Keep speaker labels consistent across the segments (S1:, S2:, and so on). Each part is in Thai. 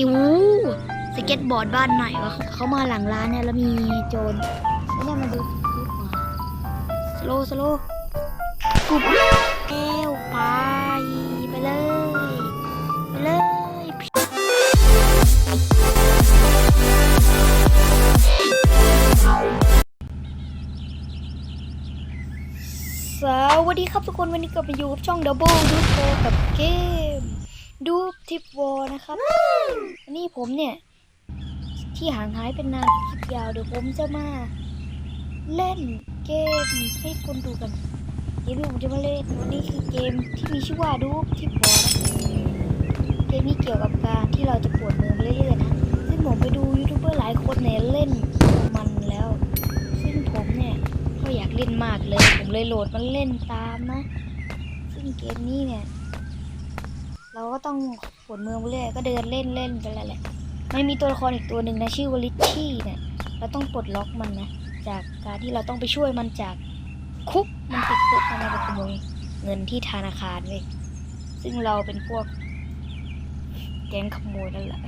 S1: ีวูสเก็ตบอร์ดบ้านไหนวะเขามาหลังร้านเนี่ยแล้วมีโจรเนี่ยมาดูดูมาสโลสโลกุบเอวไปไปเลยไปเลยสวัสดีครับทุกคนวันนี้กลับมาอยู่กับช่อง Double d u p กับเกม ดูทิปวอนะครับวันนี้ผมเนี่ย ที่ห่างหายเป็นนานคลิปยาวเดี๋ยวผมจะมา เล่นเกมให้คนดูกัน เกมที่ผมจะมาเล่นวันนี้คือเกมที่มีชื่อว่าดูทิปวอนะเกมนี้เกี่ยวกับการที่เราจะปวดมือไปเรื่อยๆนะซึ่งผมไปดูยูทูบเบอร์หลายคนเนี่ยเล่นมันแล้ว ซึ่งผมเนี่ยก็อยากเล่นมากเลย ผมเลยโหลดมาเล่นตามนะ ซึ่งเกมนี้เนี่ย เราก็ต้องปวดมือไปเรื่อยก็เดินเล่นเล่นไปแล้วแหละมันมีตัวละครอีกตัวหนึ่งนะชื่อว่าลิชชี่เนี่ยเราต้องปลดล็อกมันนะจากการที่เราต้องไปช่วยมันจากคุกมันติดคุกมันมาไปขโมยเงินที่ธนาคารเว้ยซึ่งเราเป็นพวกแก๊งขโมยนั่นแหละ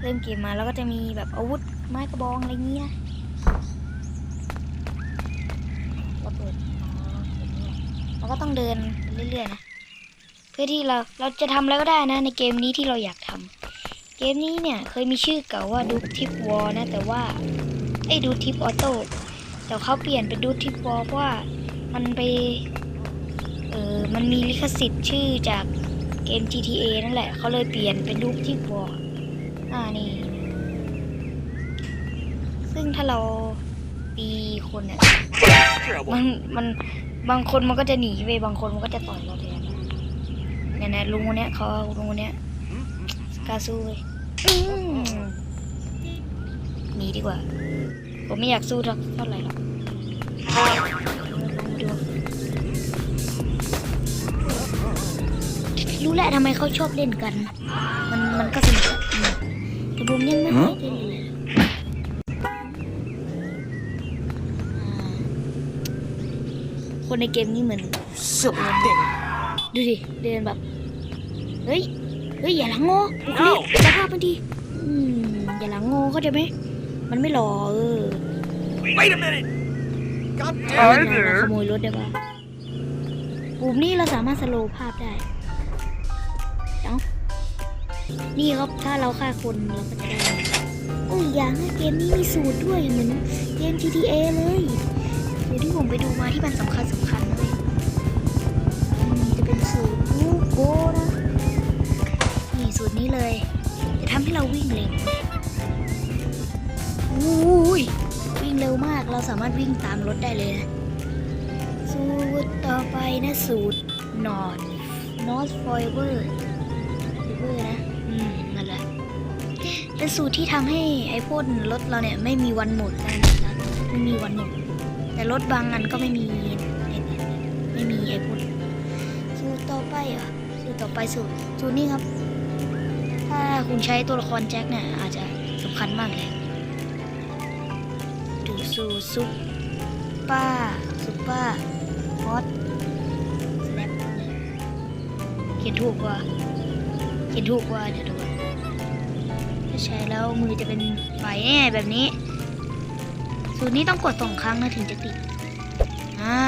S1: เริ่มเกมมาแล้วก็จะมีแบบอาวุธไม้กระบองอะไรเงี้ยเราเปิดอ๋อแบบนี้แหละเราก็ต้องเดินเรื่อยๆนะ เพื่อที่เราเราจะทำอะไรก็ได้นะ ในเกมนี้ที่เราอยากทำเกมนี้เนี่ยเคยมีชื่อเก่าว่าดูทิปวอลนะ แต่ว่าไอ้ดูทิปออโต้แต่เขาเปลี่ยนเป็นดูทิปวอลเพราะว่ามันไปเออมันมีลิขสิทธิ์ชื่อจากเกม GTA นั่นแหละเขาเลยเปลี่ยนเป็นดูทิปวอลอ่านี่ซึ่งถ้าเราตีคนเนี่ยมันมันบางคนมันก็จะหนีไปบางคนมันก็จะต่อยเราแทน เนี่ยนะลุงคนเนี้ยเขาลุงคนเนี้ยกล้าสู้เลยอืมหนีดีกว่า ผมไม่อยากสู้เท่าเท่าไหร่หรอกลองดูรู้แหละทำไมเขาชอบเล่นกัน มันมันก็สนุกอะอืมแต่ผมยังไม่เคยเล่นเลยอ่าคนในเกมนี้เหมือน
S2: Something.
S1: ดูดิเดินแบบ เฮ้ย เฮ้ยอย่าหลังโง่บุคลิกสภาพมันดีอืมอย่าหลังโง่เข้าใจไหม มันไม่หล่อเออ
S2: Wait a minute. God
S1: เออ
S2: damn
S1: เราข
S2: it.
S1: โมยรถได้ปะปุ่มนี้เราสามารถสโลว์ภาพได้เอ้านี่ครับถ้าเราฆ่าคนเราก็จะได้โอ้ยอย่างนะเกมนี้มีสูตรด้วยเหมือนเกม GTA เลยสูตรที่ผมไปดูมาที่มันสำคัญสำคัญเลยอืมจะเป็นสูตรลูกโกนะนี่ สูตรนี้เลย จะทำให้เราวิ่งเร็วอุ้ยวิ่งเร็วมากเราสามารถวิ่งตามรถได้เลยนะสูตรต่อไปนะสูตร Not Not Forever Forever นะอืมนั่นแหละเป็นสูตรที่ทำให้ไอพ่นรถเราเนี่ยไม่มีวันหมดนะไม่มีวันหมดแต่รถบางอันก็ไม่มีไม่มีไอพ่นสูตรต่อไปเหรอะสูตรต่อไปสูตรสูตรนี้ครับ ถ้าคุณใช้ตัวละครแจ็คเนี่ยอาจจะสำคัญมากเลยดูซูซุปป้าซุปป้าฮอตสแนปเขียนถูกกว่าเขียนถูกกว่าเดี๋ยวดูก่อนถ้าใช้แล้วมือจะเป็นไฟแน่แบบนี้ สูตรนี้ต้องกดสองครั้งนะถึงจะติดอ่า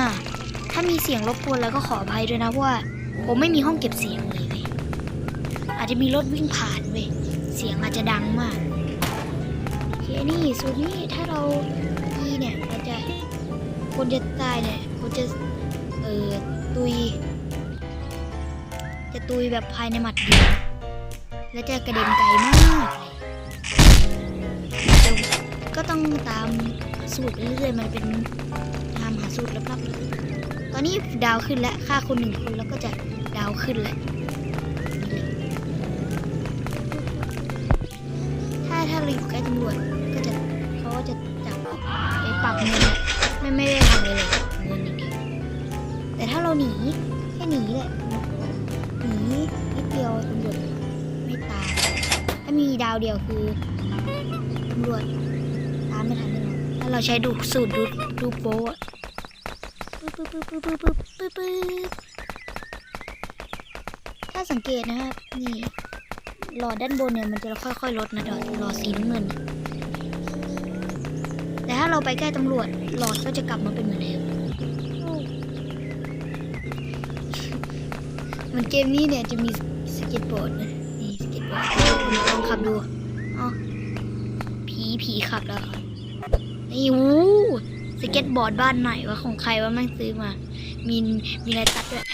S1: ถ้ามีเสียงรบกวนแล้วก็ขออภัยด้วยนะว่า ผมไม่มีห้องเก็บเสียงเลย อาจจะมีรถวิ่งผ่านเว้ยเสียงอาจจะดังมากโอเคนี่สูตรนี้ถ้าเราตีเนี่ยเราจะคนจะตายเนี่ยคนจะเอ่อตุย จะตุยแบบภายในหมัดเดียวแล้วจะกระเด็นไกลมากเดี๋ยก็ต้องตามสูตรไปเรื่อยๆมันเป็นตามหาสูตรลับๆตอนนี้ดาวขึ้นแล้วฆ่าคนหนึ่งคนแล้วก็จะดาวขึ้นแล้ว ถ้าถ้าเราอยู่ใกล้ตำรวจก็จะเขาก็จะจับไปปรับเงินไม่ไม่ได้ทำอะไรเลยเงินอย่างเดียวแต่ถ้าเราหนีแค่หนีแหละหนีนิดเดียวตำรวจไม่ตามถ้ามีดาวเดียวคือตำรวจตามไม่ทันแน่นอนถ้าเราใช้ดูสูตรดูดูโป๊ะปึ๊บปึ๊บปึ๊บปึ๊บปึ๊บปึ๊บถ้าสังเกตนะครับนี่ หลอดด้านบนเนี่ยมันจะค่อยๆลดนะดอหลอดสีน้ำเงิน แต่ถ้าเราไปใกล้ตำรวจหลอดก็จะกลับมาเป็นเหมือนเดิมมันเกมนี้เนี่ยจะมีสเก็ตบอร์ดนะนี่สเก็ตบอร์ดลองขับดูอ๋อผีผีขับแล้วครับนี่วู้สเก็ตบอร์ดบ้านไหนวะของใครวะแม่งซื้อมา มีมีอะไรตัดด้วย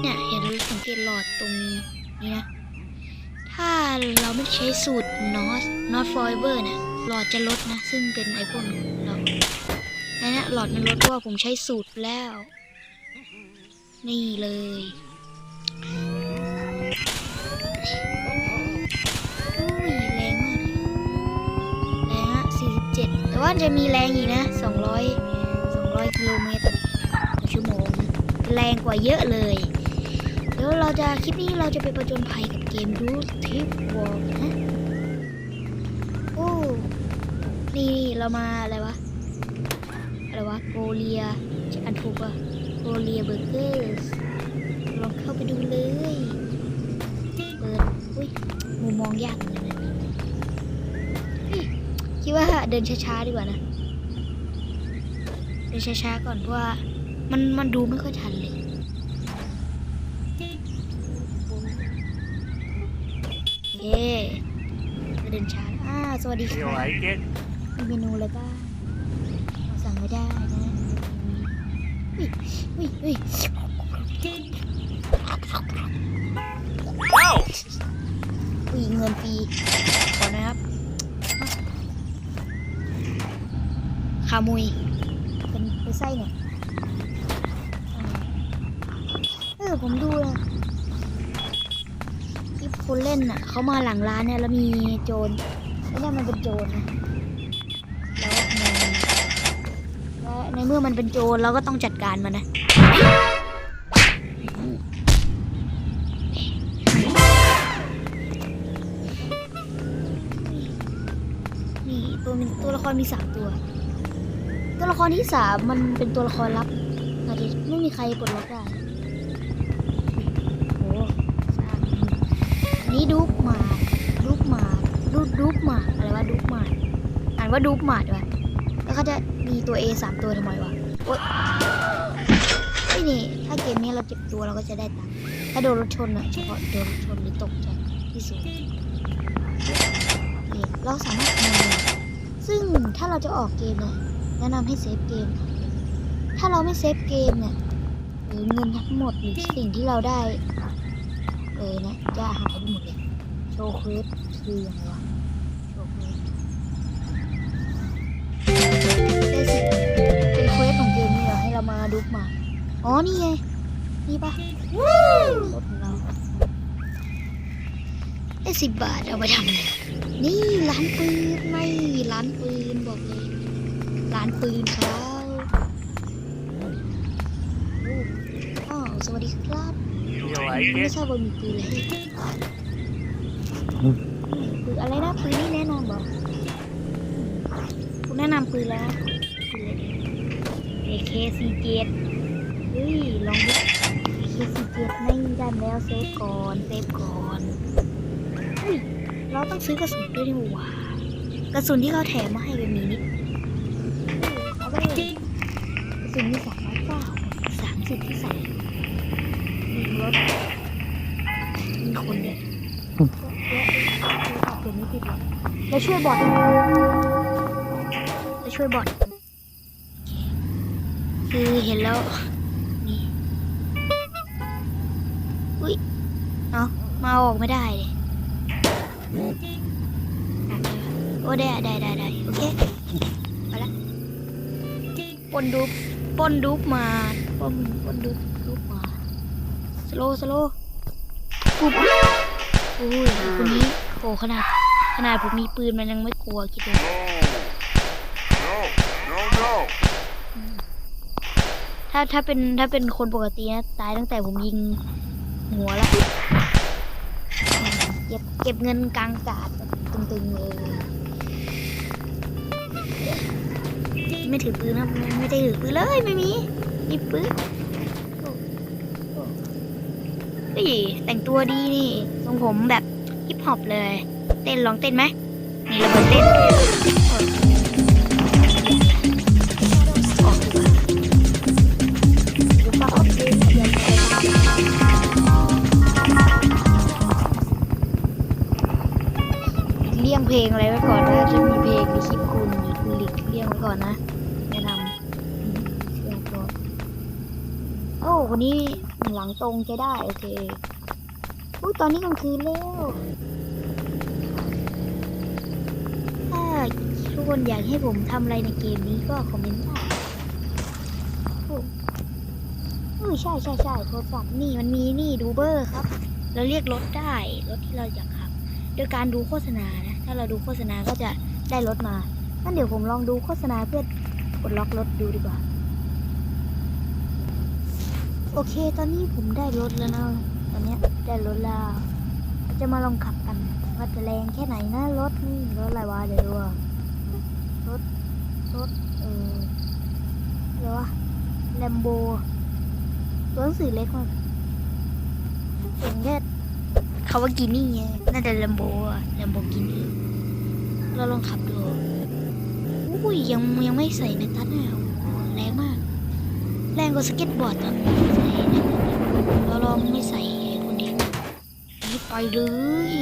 S1: เนี่ยเห็นสังเกตหลอดตรงนี้นะ ถ้าเราไม่ใช้สูตร NOT NOT forever เนี่ยหลอดจะลดนะ ซึ่งเป็นไอพวกเราอันนี้หลอดมันลดเพราะว่าผมใช้สูตรแล้ว นี่เลยอุ้ยแรงมากแรงอะ47แต่ว่าจะมีแรงอีกนะ 200 200กิโลเมตรต่อชั่วโมง แรงกว่าเยอะเลย ดี๋ยวเราจะคลิปนี้เราจะไปประจนภัยกับเกมดูทิปวอลนะโอ้นี่เรามาอะไรวะอะไรวะโกเลียจะอันถูกปะโกเลียเบอร์เกอร์ลองเข้าไปดูเลยเปิดอุ้ยมุมมองยากเหมือนะเฮ้ยคิดว่าเดินช้าๆดีกว่านะเดินช้าๆก่อนเพราะว่ามันมันดูไม่ค่อยทันเลย โอ เคจะเดินช้าอ่าสวัสดีค่ะ
S2: You like it?
S1: มีเมนูอะไรบ้างเราสั่งไม่ได้นะอุ้ยอุ้ยอุ้ย
S2: Wow!
S1: อุ้ยเงินฟรีก่อนนะครับขามุยเป็นเป็นไส้เนี่ยอ่าเออผมดูนะที่ คนเล่นน่ะเขามาหลังร้านเนี่ยแล้วมีโจรแล้เนี่ยมันเป็นโจรนะแล้วในเมื่อมันเป็นโจรเราก็ต้องจัดการมันนะนี่ตัวตัวละครมีสามตัว ตัวละครที่สามมันเป็นตัวละครลับอาจจะไม่มีใครปลดล็อกได้ นนี้ดูปหมาดูหมาดูดูปหมาดอะไรวะดูปหมาดอ่านว่าดูปหมาดวะแล้วเขาจะมีตัว A สามตัวทำไมวะโอ๊ยไอ้นี่ถ้าเกมนี้เราเจ็บตัวเราก็จะได้ตังค์ถ้าโดนรถชนอะเฉพาะโดนรถชนหรือตกจากที่สูงนี่เราสามารถทำเงินซึ่งถ้าเราจะออกเกมเนี่ยแนะนำให้เซฟเกม ถ้าเราไม่เซฟเกมเนี่ยหรือเงินทั้งหมดหรือสิ่งที่เราได้ เออนะจะหายไปหมด ว์เควสคืออย่างไรวะโชว์เควสได้สิเป็นเควสของเกมนี่เหรอให้เรามาดูมา อ๋อ นี่ไง นี่ปะรถของเราได้สิบบาทเอาไปทำอะไรนี่ร้านปืนไม่ร้านปืนบอกเลยร้านปืนเขาโอ้อ้าวสวัสดีครับ
S2: You
S1: ไม่
S2: like it?
S1: ทราบว่ามีปืนอะไร ปืนอะไรนะปืนนี่แน่นอนบอกคุณแนะนำปืนแล้วปืนอะไรดี AK47 เฮ้ยลองดู AK47 ไม่ได้แล้วเซฟก่อนเซฟก่อนเฮ้ยเราต้องซื้อกระสุนด้วยนี่หว่ากระสุนที่เขาแถมมาให้เป็นมินิเอาไปเลยกระสุนมีสามร้อยเก้าสามสิบที่ใส่มีรถมีคนเดียวแล้วขับตัวนี้ติดเลย แล้วช่วยบอทแล้วช่วยบอทคือเห็นแล้วนี่อุ้ยเอามาออกไม่ได้เลยโอ้ได้ได้ได้ได้โอเคไปละปนดูปปนดูปมาปนปนดูดูปมาสโลสโลปุ๊บอุ้ยคนนี้โหขนาด นาดผมมีปืนมันยังไม่กลัวคิดดู
S2: No, no, no.
S1: ถ้าถ้าเป็นถ้าเป็นคนปกตินะตายตั้งแต่ผมยิงหัวแล้วเก็บเก็บเงินกลางอากาศแบบตึงๆเลยไม่ถือปืนนะไม่ไม่ได้ถือปืนเลยไม่มีมีปืนโอ้โอ้เฮ้ยฮ้ยแต่งตัวดีนี่ทรงผมแบบฮิปฮอปเลย เต้นลองเต้นไหมนี่ระเบิดเต้นออกดีกว่าดูฟ้าออกดีเดี๋ยวไปเลี่ยงเพลงอะไรไว้ก่อนนะถ้ามีเพลงในคลิปคุณคุณหลีกเลี่ยงไว้ก่อนนะแนะนำเสียงตัวโอ้คนนี้หลังตรงจะได้โอเคอุ้ยตอนนี้กลางคืนแล้ว ถ้า ทุกคนอยากให้ผมทำอะไรในเกมนี้ก็คอมเมนต์ได้โอ้เออใช่ใช่ใช่โทรศัพท์นี่มันมีนี่ดูเบอร์ครับ เราเรียกรถได้รถที่เราอยากขับโดยการดูโฆษณานะ ถ้าเราดูโฆษณาก็จะได้รถมางั้นเดี๋ยวผมลองดูโฆษณาเพื่อกดล็อกรถดูดีกว่า โอเค ตอนนี้ผมได้รถแล้วนะตอนนี้ได้รถแล้วจะมาลองขับกันว่าจะแรงแค่ไหนนะรถนี่รถอะไรวะเดี๋ยวดู รถรถเออเดี๋ยววะแลมโบตัวหนังสือเล็กมากเห็นแค่คาวากินี่ไงน่าจะแลมโบอะแลมโบกินี่เราลองขับดูอุ้ยยังยังไม่ใส่ในตัดเลยแรงมาก แรงกว่าสเก็ตบอร์ดตอนใส่เนี่ยเราลองไม่ใส่ไอ้พวกนี่ไปเลย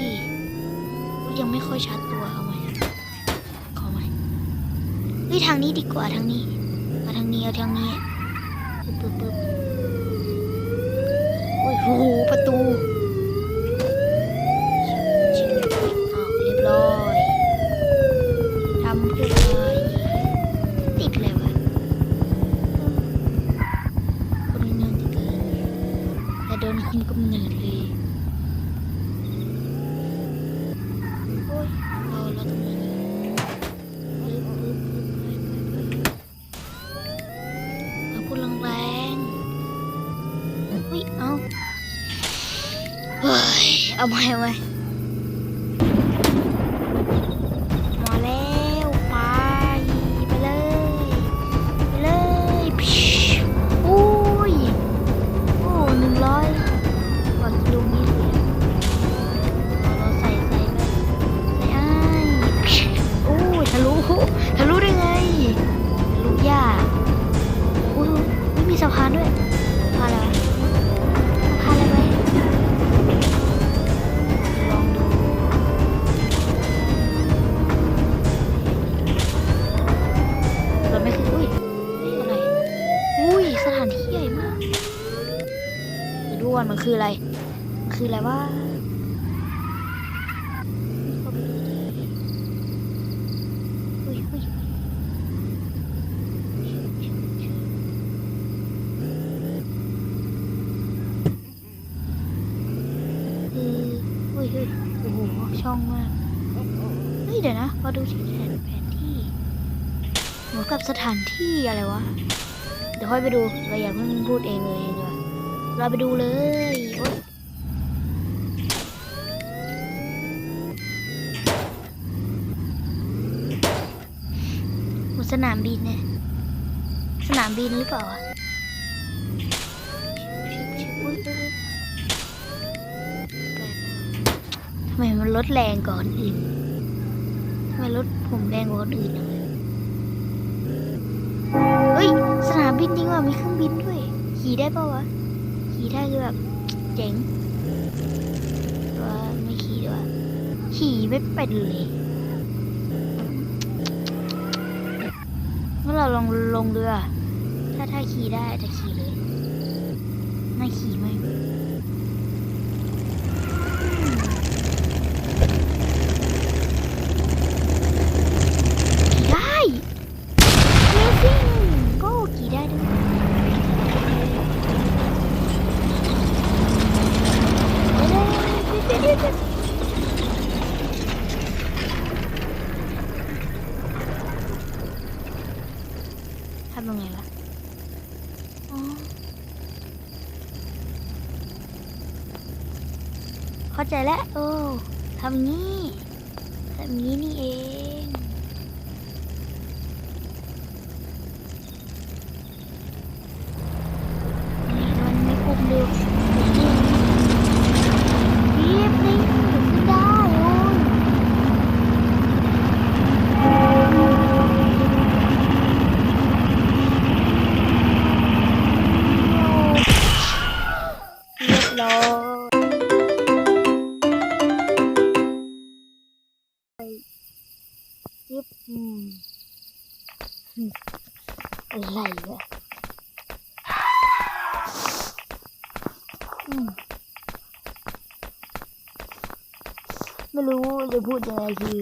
S1: ยังไม่ค่อยชัดตัวเอาไหมขอไหม เฮ้ยทางนี้ดีกว่าทางนี้เอาทางนี้เอาทางนี้ปึ๊บปึ๊บปึ๊บโอ้ยโหประตูชิบชิบอ้าเรียบร้อยทำเพื่ออะไรติดเลยวะคนเนินเกินแต่โดนคุมกำเนิดเลยโอ้ยรอรอตรงนี้ปึ๊บปึ๊บปึ๊บไปไปไปเอาพูดแรงๆอุ้ยเอาเฮ้ย เอาไปเอาไป อดูที่แผนแผนที่เหมือนกับสถานที่อะไรวะ เดี๋ยวค่อยไปดูเราอย่าเพิ่งพูดเองเลยดีกว่าเราไปดูเลยโอ๊ยหมสนามบินเนี่ย สนามบินหรือเปล่าอะทำไมมันลดแรงก่อนอื่น มรถผมแรงกว่าคนอื่นเลยเฮ้ย สนามบินจริงว่ะมีเครื่องบินด้วย ขี่ได้ปะวะ ขี่ได้คือแบบเจ๋งว่าไม่ขี่ด้วยวะขี่ไม่เป็นเลยงั้นเราลองลงเรือ ถ้าถ้าขี่ได้จะขี่เลยน่าขี่ไหมขี่ได้ Amazing ก็ขี่ได้ด้วยไปเลยไปๆๆ ทำยังไงล่ะเข้าใจแล้ว โอ้ทำงี้ทำงี้นี่เอง จะพูดยังไงคือ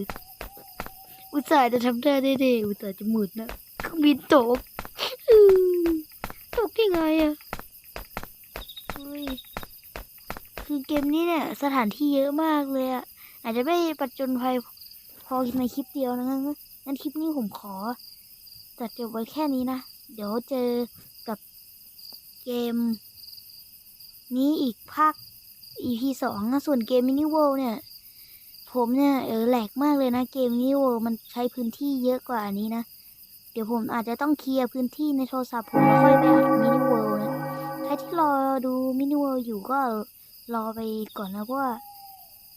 S1: อุตส่าห์จะทำได้เด้ๆอุตส่าห์จะหมุดนะเครื่องบินตกตกยังไงอะคือเกมนี้เนี่ย สถานที่เยอะมากเลยอะอาจจะไม่ปัจจนภัยพอในคลิปเดียวนะงั้นงั้นคลิปนี้ผมขอจัดเก็บไว้แค่นี้นะ เดี๋ยวเจอกับเกม นี้อีกภาค EP สองส่วนเกมมินิเวิลเนี่ย ผมเนี่ยเออแหลกมากเลยนะเกมมินิเวิลมันใช้พื้นที่เยอะกว่านี้นะ เดี๋ยวผมอาจจะต้องเคลียร์พื้นที่ในโทรศัพท์ผมแล้วค่อยไปอัดมินิเวิลนะใครที่รอดูมินิเวิลอยู่ก็รอไปก่อนนะเพราะว่า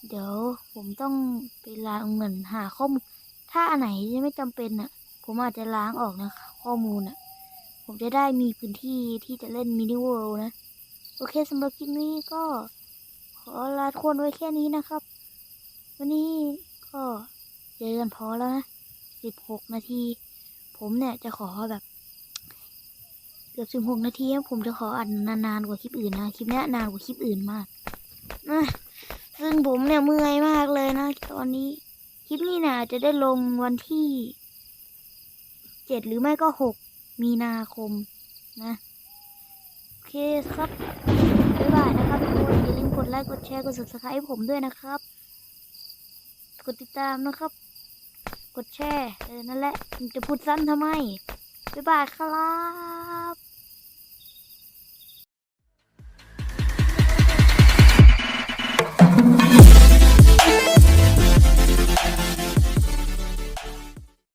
S1: เดี๋ยวผมต้องไปล้างเหมือนหาข้อมูลถ้าอันไหนที่ไม่จำเป็นอะ ผมอาจจะล้างออกนะข้อมูลอะ ผมจะได้มีพื้นที่ที่จะเล่นมินิเวิลนะ โอเคสำหรับคลิปนี้ก็ขอลาทุกคนไว้แค่นี้นะครับ วันนี้ก็เจอกันพอแล้วนะสิบหกนาที ผมเนี่ยจะขอแบบเกือบสิบหกนาทีนะผมจะขออัดนานๆกว่าคลิปอื่นนะ คลิปนี้นานกว่าคลิปอื่นมากนะซึ่งผมเนี่ยเมื่อยมากเลยนะ ตอนนี้ คลิปนี้นะจะได้ลงวันที่เจ็ดหรือไม่ก็หกมีนาคมนะโอเคครับบ๊ายบายนะครับทุกคนอย่าลืมกดไลค์กดแชร์กด subscribe ผมด้วยนะครับ กดติดตามนะครับ กดแชร์เออนั่นแหละจะพูดสั้นทำไมบ๊ายบายครับ